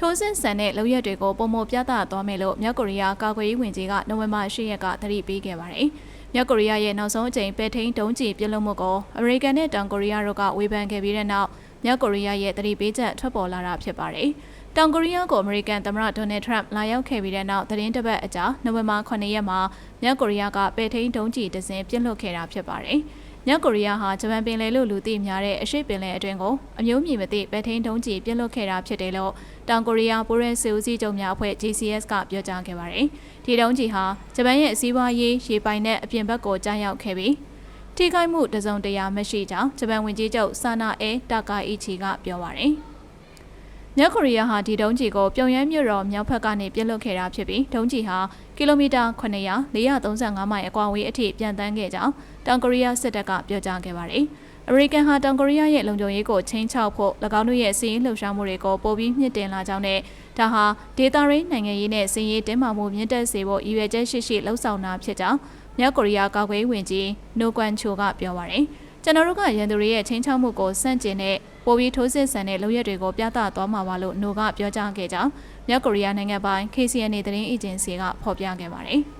ထိုးစစ်ဆန်တဲ့လုပ်ရက်တွေကိုပုံမပြသသွားမယ်လို့မြောက်ကိုရီးယားကာကွယ်ရေးဝန်ကြီးကနိုဝင်ဘာ10ရက်ကသတိပေးခဲ့ပါတယ်။မြောက်ကိုရီးယားရဲ့နောက်ဆုံးအကြိမ်ပဲထိန်ဒုံးကျည်ပြစ်လွတ်မှုကိုအမေရိကန်နဲ့တောင်ကိုရီးယားတို့ကဝေဖန်ခဲ့ပြီးတဲ့နောက်မြောက်ကိုရီးယားရဲ့သတိပေးချက်ထွက်ပေါ်လာတာဖြစ်ပါတယ်။တောင်ကိုရီးယားကိုအမေရိကန်သမ္မတဒေါ်နယ်ထရန့်လာရောက်ခဲ့ပြီးတဲ့နောက်သတင်းတစ်ပတ်အကြာနိုဝင်ဘာ9ရက်မှာမြောက်ကိုရီးယားကပဲထိန်ဒုံးကျည်တစ်စင်းပြစ်လွတ်ခဲ့တာဖြစ်ပါတယ်။ မြောက်ကိုရီးယားဟာဂျပန်ပင်လယ်လို့လူသိများတဲ့အရှေ့ပင်လယ်အတွင်းကိုအမျိုးမြင်မသိပဲထိန်ဒုံးကျည်ပြစ်လွတ်ခဲ့တာဖြစ်တယ်လို့တောင်ကိုရီးယားပိုရဲစီဦးစီးချုပ်များအဖွဲ့ GCS ကပြောကြားခဲ့ပါတယ်။ဒီဒုံးကျည်ဟာဂျပန်ရဲ့စီးပွားရေးရေပိုင်နဲ့အပြင်ဘက်ကိုကြားရောက်ခဲ့ပြီးထိခိုက်မှုတစုံတရာမရှိကြောင်းဂျပန်ဝန်ကြီးချုပ်ဆာနာအဲတာကာအီချီကပြောပါတယ်။ မြောက်ကိုရီးယားဟာဒီဒုံးကျည်ကိုပြုံယမ်းမြို့တော်မြောက်ဘက်ကနေပြစ်လွတ်ခဲ့တာဖြစ်ပြီးဒုံးကျည်ဟာကီလိုမီတာ900 435မိုင်အကွာအဝေးအထိပြန်တန်းခဲ့ကြောင်းတောင်ကိုရီးယားစစ်တပ်ကပြောကြားခဲ့ပါတယ်။အမေရိကန်ဟာတောင်ကိုရီးယားရဲ့လုံခြုံရေးကိုချင်းချောက်ဖို့၎င်းတို့ရဲ့စီးရင်လှုပ်ရှားမှုတွေကိုပိုပြီးမြင့်တင်လာကြောင်းနဲ့ဒါဟာဒေတာရင်းနိုင်ငံရေးနဲ့စီးရင်တင်းမာမှုမြင့်တက်စေဖို့ရည်ရွယ်ချက်ရှိရှိလှုံ့ဆော်တာဖြစ်ကြောင်းမြောက်ကိုရီးယားကာကွယ်ရေးဝန်ကြီးနိုကွမ်ချိုကပြောပါတယ်။ ကျွန်တော်တို့ကရန်သူတွေရဲ့ချင်းချောက်မှုကိုစန့်ကျင်တဲ့ပိုပြီးထိုးစစ်ဆန်တဲ့လုပ်ရက်တွေကိုပြသသွားမှာပါလို့နိုကပြောကြားခဲ့ကြောင်းမြောက်ကိုရီးယားနိုင်ငံပိုင် KCNA သတင်းအေဂျင်စီကဖော်ပြခဲ့ပါတယ်။